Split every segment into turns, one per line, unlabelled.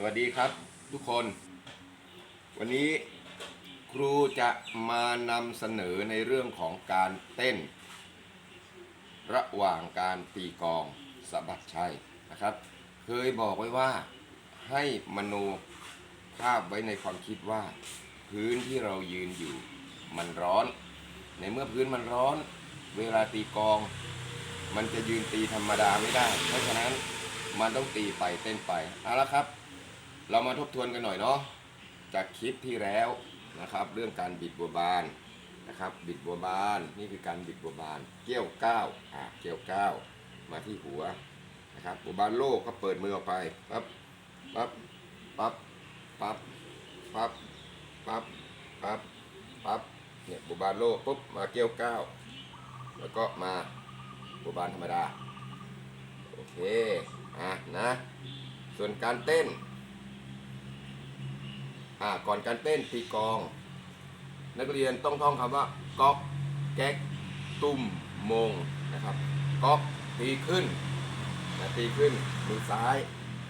สวัสดีครับทุกคน วันนี้ครูจะมานำเสนอในเรื่องของการเต้น ระหว่างการตีกองสะบัดชัยนะครับ เคยบอกไว้ว่าให้มโนภาพไว้ในความคิดว่า พื้นที่เรายืนอยู่มันร้อน ในเมื่อพื้นมันร้อน เวลาตีกอง มันจะยืนตีธรรมดาไม่ได้ เพราะฉะนั้นมันต้องตีไปเต้นไปเอาละครับ เรามาทบทวนกันหน่อยเนาะจากคลิปที่แล้วนะครับ เรื่องการบิดบัวบานนะครับ บิดบัวบานนี่คือการบิดบัวบานเกี่ยวก้าวอ่าเกี่ยวก้าวมาที่หัวนะครับบัวบานโลกก็เปิดมือออกไปปั๊บปั๊บปั๊บปั๊บปั๊บปั๊บปั๊บปั๊บเนี่ยบัวบานโลกปุ๊บมาเกี่ยวก้าวแล้วก็มาบัวบานธรรมดาโอเคอะนะส่วนการเต้น อ่าก่อนการเต้นตีกอง นักเรียนต้องท่องคำว่าก๊อกแก๊กตุ้มมงนะครับก๊อกตีขึ้นนะตีขึ้นมือซ้าย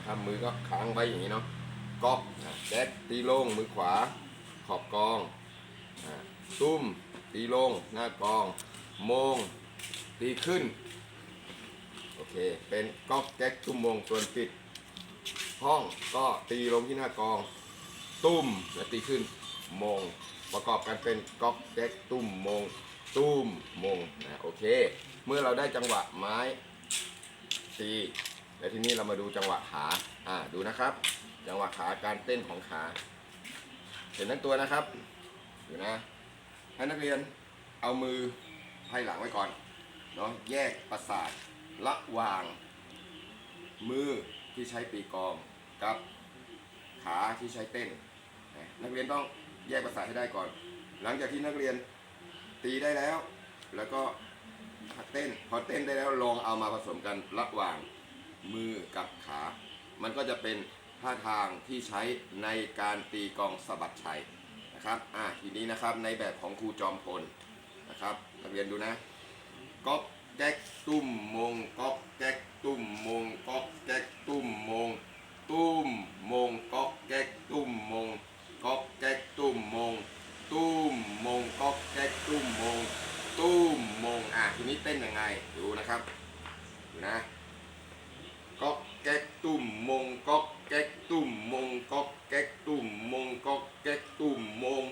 ทำมือก็ค้างไว้อย่างนี้เนาะก๊อกแก๊กตีลงมือขวา ขอบกองตุ้มตีลงหน้ากองมงตีขึ้นโอเคเป็นก๊อกแก๊กตุ้มมงส่วนปิดห้องก็ตีลงที่หน้ากอง ตุ้มแล้วตีขึ้นมง ประกอบกันเป็นก๊อกแก๊กตุ้มมง ตุ้มมงนะโอเค เมื่อเราได้จังหวะไม้ตีแล้วทีนี้เรามาดูจังหวะขาอ่าดูนะครับ จังหวะขาการเต้นของขา เห็นทั้งตัวนะครับดูนะให้นักเรียนเอามือไพ่หลังไว้ก่อนเนาะแยกประสาทระหว่าง มือที่ใช้ปีกองกับขาที่ใช้เต้น นักเรียนต้องแยกประสาให้ได้ก่อน หลังจากที่นักเรียนตีได้แล้ว แล้วก็เต้น พอเต้นได้แล้วลองเอามาผสมกันระหว่างมือกับขา มันก็จะเป็นท่าทางที่ใช้ในการตีกองสะบัดชัยนะครับ อะทีนี้นะครับในแบบของครูจอมพลนะครับ นักเรียนดูนะก๊อกแก๊กตุ้มมงก๊อกแก๊กตุ้มมงก๊อกแก๊กตุ้มมง ตุ้มมงก๊อกแก๊กตุ้มมง ก๊อกแก๊กตุ้มมง ตุ้มมงก๊อกแก๊กตุ้มมง ตุ้มมงอะทีนี้เต้นยังไงดูนะครับดูนะก๊อกแก๊กตุ้มมงก๊อกแก๊กตุ้มมงก๊อกแก๊กตุ้มมงก๊อกแก๊กตุ้มมง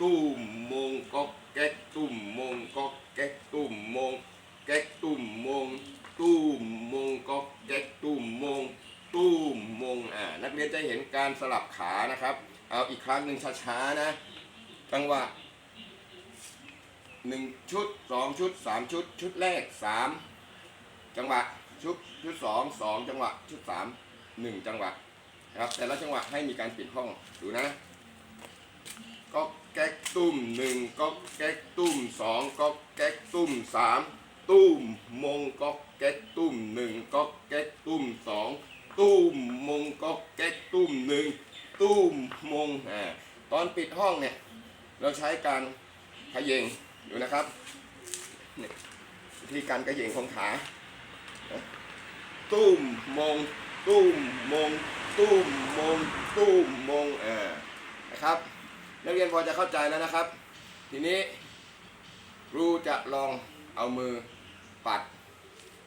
ตุ้มมงก๊อกแก๊กตุ้มมงก๊อกแก๊กตุ้มมงแก๊กตุ้มมง ตุ้มมงก๊อกแก๊กตุ้มมง ตุ้มมงอ่านักเรียนจะเห็นการสลับขานะครับ เอาอีกครั้งหนึ่งช้าๆนะ จังหวะหนึ่งชุดสองชุดสามชุด ชุดแรกสามจังหวะชุดชุดสองสองจังหวะ ชุดสามหนึ่งจังหวะนะครับแต่ละจังหวะให้มีการปิดห้องดูนะก๊อกแก๊กตุ้มหนึ่งก๊อกแก๊กตุ้มสองก๊อกแก๊กตุ้มสามตุ้มมงก๊อกแก๊กตุ้มหนึ่งก๊อกแก๊กตุ้มสองตุ้มมงก๊อกแก๊กตุ้มหนึ่งตุ้มมงอ่าตอนปิด ห้องเนี่ย เราใช้การขยเยงดูนะครับนี่วิธีการขยเยงของขาตุ้มมงตุ้มมงตุ้มมงตุ้มมงอ่านะครับ นักเรียนพอจะเข้าใจแล้วนะครับ ทีนี้ครูจะลองเอามือปัด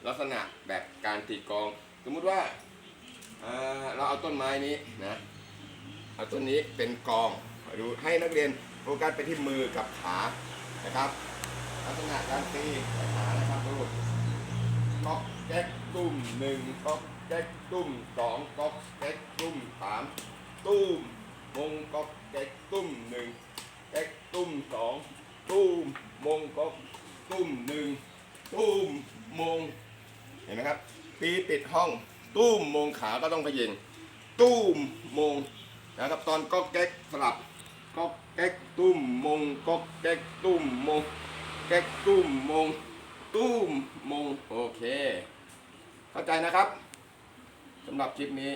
ลักษณะแบบการตีกอง สมมุติว่าเราเอาต้นไม้นี้นะ เอาต้นนี้เป็นกอง ดูให้นักเรียนโฟกัสไปที่มือกับขานะครับ ลักษณะการตีขานะครับดูก๊อกแก๊กตุ้มหนึ่งก๊อกแก๊กตุ้มสองก๊อกแก๊กตุ้มสามตุ้มมงก๊อกแก๊กตุ้มหนึ่งแก๊กตุ้มสองตุ้มมงก๊อกตุ้มหนึ่งตุ้มมงเห็นไหมครับปีปิดห้อง ตุ้มมงขาก็ต้องขยิงตุ้มมงนะครับตอนก๊อกแก๊กสลับ ก๊อกแก๊กตุ้มมงก๊อกแก๊กตุ้มมงแก๊กตุ้มมงตุ้มมงโอเค เข้าใจนะครับสำหรับคลิปนี้